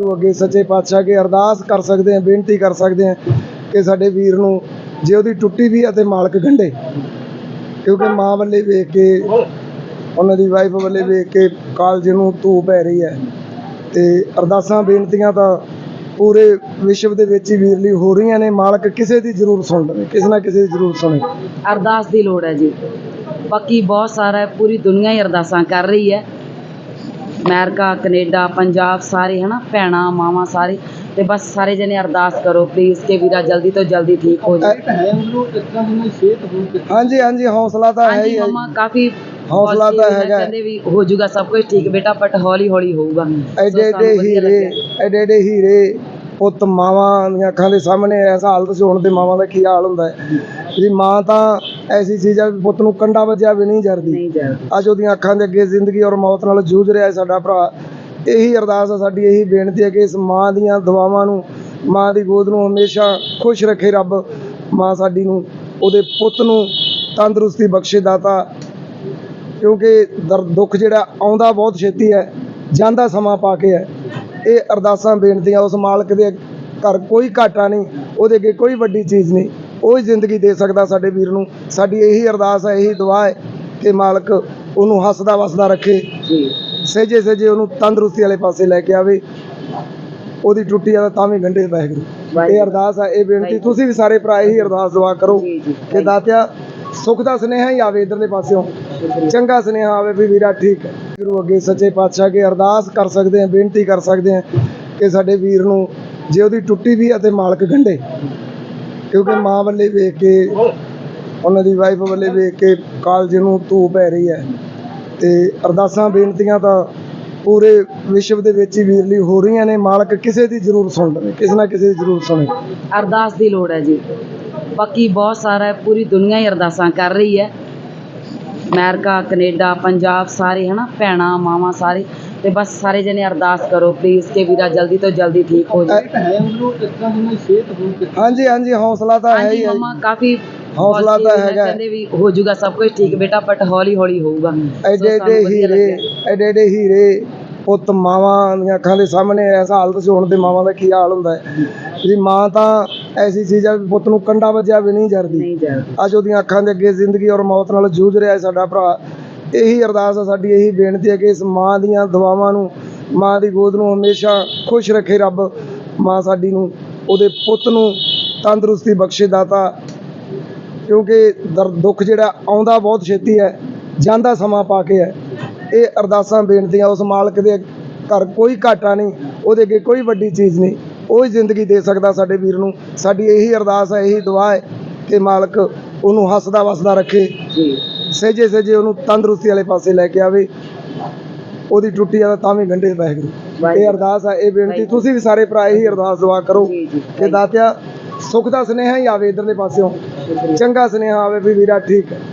ਗੁਰੂ ਅੱਗੇ ਸੱਚੇ ਪਾਤਸ਼ਾਹ ਅੱਗੇ ਅਰਦਾਸ ਕਰ ਸਕਦੇ ਹਾਂ, ਬੇਨਤੀ ਕਰ ਸਕਦੇ ਹਾਂ ਕਿ ਸਾਡੇ ਵੀਰ ਨੂੰ ਜੇ ਉਹਦੀ ਟੁੱਟੀ ਵੀ ਹੈ ਤੇ ਮਾਲਕ ਗੰਢੇ। ਕਿਉਂਕਿ ਮਾਂ ਵੱਲੇ ਵੇਖ ਕੇ, ਉਹਨਾਂ ਦੀ ਵਾਈਫ ਵੱਲੇ ਵੇਖ ਕੇ ਕਾਲਜ ਨੂੰ ਧੂ ਪੈ ਰਹੀ ਹੈ। ਤੇ ਅਰਦਾਸਾਂ, ਬੇਨਤੀਆਂ ਤਾਂ ਪੂਰੇ ਵਿਸ਼ਵ ਦੇ ਵਿੱਚ ਹੀ ਵੀਰ ਲਈ ਹੋ ਰਹੀਆਂ ਨੇ। ਮਾਲਕ ਕਿਸੇ ਦੀ ਜ਼ਰੂਰ ਸੁਣ ਲਵੇ, ਕਿਸੇ ਨਾ ਕਿਸੇ ਦੀ ਜ਼ਰੂਰ ਸੁਣੇ। ਅਰਦਾਸ ਦੀ ਲੋੜ ਹੈ ਜੀ। ਬਾਕੀ ਬਹੁਤ ਸਾਰਾ ਪੂਰੀ ਦੁਨੀਆ ਹੀ ਅਰਦਾਸਾਂ ਕਰ ਰਹੀ ਹੈ। ਅਮਰੀਕਾ ਕੈਨੇਡਾ ਪੰਜਾਬ ਸਾਰੇ ਹਨਾ ਭੈਣਾਂ ਮਾਵਾਂ ਸਾਰੇ। ਤੇ ਬਸ ਸਾਰੇ ਜਣੇ ਅਰਦਾਸ ਕਰੋ ਪਲੀਜ਼ ਕਿ ਵੀਰਾ ਜਲਦੀ ਤੋਂ ਜਲਦੀ ਠੀਕ ਹੋ ਜਾਏ। ਹੈ ਹੋ ਹਾਂਜੀ ਹਾਂਜੀ ਹੌਸਲਾ ਤਾਂ ਹੈ ਹਾਂਜੀ ਹੀ ਹੈ ਮਮਾ ਕਾਫੀ ਹੌਸਲਾ ਤਾਂ ਹੈ, ਹੈਗਾ। ਹੈ। ਕਹਿੰਦੇ ਵੀ ਹੋ ਜਾਊਗਾ ਸਭ ਕੁਝ ਠੀਕ ਬੇਟਾ ਬਟ ਹੌਲੀ ਹੌਲੀ ਹੋਊਗਾ। ਐਡੇ ਸੋ ਸਾਨੂੰ ਐਡੇ ਵਧੀਆ ਹੀਰੇ ਲੱਗਿਆ। ਐਡੇ ਐਡੇ ਹੀਰੇ ਪੁੱਤ ਮਾਵਾਂ ਦੀਆਂ ਅੱਖਾਂ ਦੇ ਸਾਹਮਣੇ ਇਸ ਹਾਲਤ 'ਚ ਹੋਣ ਤੇ ਮਾਵਾਂ ਦਾ ਕੀ ਹਾਲ ਹੁੰਦਾ ਹੈ। ਵੀ ਮਾਂ ਤਾਂ ਐਸੀ ਚੀਜ਼ ਆ ਵੀ ਪੁੱਤ ਨੂੰ ਕੰਡਾ ਵੱਜਿਆ ਵੀ ਨਹੀਂ ਜਰਦੀ। ਨਹੀਂ ਅੱਜ ਉਹਦੀਆਂ ਅੱਖਾਂ ਦੇ ਅੱਗੇ ਜ਼ਿੰਦਗੀ ਔਰ ਮੌਤ ਨਾਲ ਜੂਝ ਰਿਹਾ ਹੈ ਸਾਡਾ ਭਰਾ। ਇਹੀ ਅਰਦਾਸ ਹੈ ਸਾਡੀ ਇਹੀ ਬੇਨਤੀ ਹੈ ਕਿ ਇਸ ਮਾਂ ਦੀਆਂ ਦੁਆਵਾਂ ਨੂੰ ਮਾਂ ਦੀ ਗੋਦ ਨੂੰ ਹਮੇਸ਼ਾ ਖੁਸ਼ ਰੱਖੇ ਰੱਬ। ਮਾਂ ਸਾਡੀ ਨੂੰ ਉਹਦੇ ਪੁੱਤ ਨੂੰ ਤੰਦਰੁਸਤੀ ਬਖਸ਼ੇ ਦਾਤਾ। ਕਿਉਂਕਿ ਦਰਦ ਦੁੱਖ ਜਿਹੜਾ ਆਉਂਦਾ ਬਹੁਤ ਛੇਤੀ ਹੈ ਜਾਂਦਾ ਸਮਾਂ ਪਾ ਕੇ ਹੈ। ਇਹ ਅਰਦਾਸਾਂ ਬੇਨਤੀਆਂ ਉਸ ਮਾਲਕ ਦੇ ਘਰ ਕੋਈ ਘਾਟਾ ਨਹੀਂ ਉਹਦੇ ਅੱਗੇ ਕੋਈ ਵੱਡੀ ਚੀਜ਼ ਨਹੀਂ। ਉਹ ਹੀ ਜ਼ਿੰਦਗੀ ਦੇ ਸਕਦਾ ਸਾਡੇ ਵੀਰ ਨੂੰ। ਸਾਡੀ ਇਹੀ ਅਰਦਾਸ ਹੈ ਇਹੀ ਦੁਆ ਹੈ ਕਿ ਮਾਲਕ ਉਹਨੂੰ ਹੱਸਦਾ ਵਸਦਾ ਰੱਖੇ। ਜੀ। ਸਹਿਜੇ ਸਹਿਜੇ ਉਹਨੂੰ ਤੰਦਰੁਸਤੀ ਵਾਲੇ ਪਾਸੇ ਲੈ ਕੇ ਆਵੇ। ਉਹਦੀ ਟੁੱਟੀ ਆ ਤਾਂ ਵੀ ਗੰਢੇ ਵਾਹਿਗੁਰੂ। ਇਹ। ਅਰਦਾਸ ਹੈ ਇਹ ਬੇਨਤੀ। ਤੁਸੀਂ ਵੀ ਸਾਰੇ ਭਰਾ ਇਹੀ ਅਰਦਾਸ ਦੁਆ ਕਰੋ ਕਿ ਦਾਤਿਆ ਸੁੱਖ ਦਾ ਸੁਨੇਹਾ ਹੀ ਆਵੇ ਇਧਰਲੇ ਪਾਸਿਓਂ। ਚੰਗਾ ਸੁਨੇਹਾ ਆਵੇ ਵੀ ਵੀਰਾ ਠੀਕ ਹੈ। ਗੁਰੂ ਅੱਗੇ ਸੱਚੇ ਪਾਤਸ਼ਾਹ ਅੱਗੇ ਅਰਦਾਸ ਕਰ ਸਕਦੇ ਹਾਂ ਬੇਨਤੀ ਕਰ ਸਕਦੇ ਹਾਂ ਕਿ ਸਾਡੇ ਵੀਰ ਨੂੰ ਜੇ ਉਹਦੀ ਟੁੱਟੀ ਵੀ ਹੈ ਤੇ ਮਾਲਕ ਗੰਢੇ। ਕਿਉਂਕਿ ਮਾਂ ਵੱਲੇ ਵੇਖ ਕੇ, ਉਹਨਾਂ ਦੀ ਵਾਈਫ ਵੱਲੇ ਵੇਖ ਕੇ ਕਾਲਜ ਨੂੰ ਧੂ ਪੈ ਰਹੀ ਹੈ। ਤੇ ਅਰਦਾਸਾਂ, ਬੇਨਤੀਆਂ ਤਾਂ ਪੂਰੇ ਵਿਸ਼ਵ ਦੇ ਵਿੱਚ ਹੀ ਵੀਰ ਹੋ ਰਹੀਆਂ ਨੇ। ਮਾਲਕ ਕਿਸੇ ਦੀ ਜ਼ਰੂਰ ਸੁਣ ਲਵੇ, ਕਿਸੇ ਨਾ ਕਿਸੇ ਦੀ ਜ਼ਰੂਰ ਸੁਣੇ। ਅਰਦਾਸ ਦੀ ਲੋੜ ਹੈ ਜੀ। ਬਾਕੀ ਬਹੁਤ ਸਾਰਾ ਪੂਰੀ ਦੁਨੀਆ ਹੀ ਅਰਦਾਸਾਂ ਕਰ ਰਹੀ ਹੈ। ਅਮਰੀਕਾ, ਕੈਨੇਡਾ, ਪੰਜਾਬ ਸਾਰੇ ਹਨਾ, ਭੈਣਾਂ, ਮਾਵਾਂ ਸਾਰੇ। ਤੇ ਬਸ ਸਾਰੇ ਜਣੇ ਅਰਦਾਸ ਕਰੋ ਪਲੀਜ਼ ਕਿ ਵੀਰਾ ਜਲਦੀ ਤੋਂ ਜਲਦੀ ਠੀਕ ਹੋ ਜਾਏ। ਹੈ ਉਹਨੂੰ ਕਿੰਨਾ ਉਹਨਾਂ ਸਿਹਤ ਹੋ ਹਾਂਜੀ ਹਾਂਜੀ ਹੌਸਲਾ ਤਾਂ ਹੈ ਹੀ ਹਾਂਜੀ ਹੈ। ਮਮਾ ਕਾਫੀ ਹੌਸਲਾ ਤਾਂ ਹੈਗਾ। ਹੈ। ਕਹਿੰਦੇ ਵੀ ਹੋ ਜਾਊਗਾ ਸਭ ਕੁਝ ਠੀਕ ਬੇਟਾ ਬਟ ਹੌਲੀ ਹੌਲੀ ਹੋਊਗਾ। ਐਡੇ ਸੋ ਸਾਨੂੰ ਐਡੇ ਵਧੀਆ ਹੀਰੇ ਲੱਗਿਆ। ਐਡੇ ਐਡੇ ਹੀਰੇ ਪੁੱਤ ਮਾਵਾਂ ਦੀਆਂ ਅੱਖਾਂ ਦੇ ਸਾਹਮਣੇ ਇਸ ਹਾਲਤ 'ਚ ਹੋਣ ਤੇ ਮਾਵਾਂ ਦਾ ਕੀ ਹਾਲ ਹੁੰਦਾ ਹੈ? ਵੀ ਮਾਂ ਤਾਂ ਐਸੀ ਚੀਜ਼ ਆ ਵੀ ਪੁੱਤ ਨੂੰ ਕੰਡਾ ਵੱਜਿਆ ਵੀ ਨਹੀਂ ਜਰਦੀ। ਨਹੀਂ ਜਾ ਅੱਜ ਉਹਦੀਆਂ ਅੱਖਾਂ ਦੇ ਅੱਗੇ ਜ਼ਿੰਦਗੀ ਔਰ ਮੌਤ ਨਾਲ ਜੂਝ ਰਿਹਾ ਹੈ ਸਾਡਾ ਭਰਾ। ਇਹੀ ਅਰਦਾਸ ਹੈ ਸਾਡੀ ਇਹੀ ਬੇਨਤੀ ਹੈ ਕਿ ਇਸ ਮਾਂ ਦੀਆਂ ਦੁਆਵਾਂ ਨੂੰ, ਮਾਂ ਦੀ ਗੋਦ ਨੂੰ ਹਮੇਸ਼ਾ ਖੁਸ਼ ਰੱਖੇ ਰੱਬ। ਮਾਂ ਸਾਡੀ ਨੂੰ, ਉਹਦੇ ਪੁੱਤ ਨੂੰ ਤੰਦਰੁਸਤੀ ਬਖਸ਼ੇ ਦਾਤਾ। ਕਿਉਂਕਿ ਦਰਦ ਦੁੱਖ ਜਿਹੜਾ ਆਉਂਦਾ ਬਹੁਤ ਛੇਤੀ ਹੈ, ਜਾਂਦਾ ਸਮਾਂ ਪਾ ਕੇ ਹੈ। ਇਹ ਅਰਦਾਸਾਂ, ਬੇਨਤੀਆਂ ਉਸ ਮਾਲਕ ਦੇ ਘਰ ਕੋਈ ਘਾਟਾ ਨਹੀਂ, ਉਹਦੇ ਅੱਗੇ ਕੋਈ ਵੱਡੀ ਚੀਜ਼ ਨਹੀਂ। ਉਹ ਹੀ ਜ਼ਿੰਦਗੀ ਦੇ ਸਕਦਾ ਸਾਡੇ ਵੀਰ ਨੂੰ। ਸਾਡੀ ਇਹੀ ਅਰਦਾਸ ਹੈ ਇਹੀ ਦੁਆ ਹੈ ਕਿ ਮਾਲਕ ਉਹਨੂੰ ਹੱਸਦਾ ਵਸਦਾ ਰੱਖੇ। ਜੀ। ਸਹਿਜੇ ਸਹਿਜੇ ਉਹਨੂੰ ਤੰਦਰੁਸਤੀ ਵਾਲੇ ਪਾਸੇ ਲੈ ਕੇ ਆਵੇ। ਉਹਦੀ ਟੁੱਟੀ ਆ ਤਾਂ ਵੀ ਗੰਢੇ ਵਾਹਿਗੁਰੂ। ਇਹ। ਅਰਦਾਸ ਹੈ ਇਹ ਬੇਨਤੀ ਤੁਸੀਂ ਵੀ ਸਾਰੇ ਭਰਾ ਇਹੀ ਅਰਦਾਸ ਦੁਆ ਕਰੋ ਕਿ ਦਾਤਿਆ ਸੁੱਖ ਦਾ ਸੁਨੇਹਾ ਹੀ ਆਵੇ ਇਧਰਲੇ ਪਾਸਿਓਂ। ਚੰਗਾ ਸੁਨੇਹਾ ਆਵੇ ਵੀ ਵੀਰਾ ਠੀਕ ਹੈ।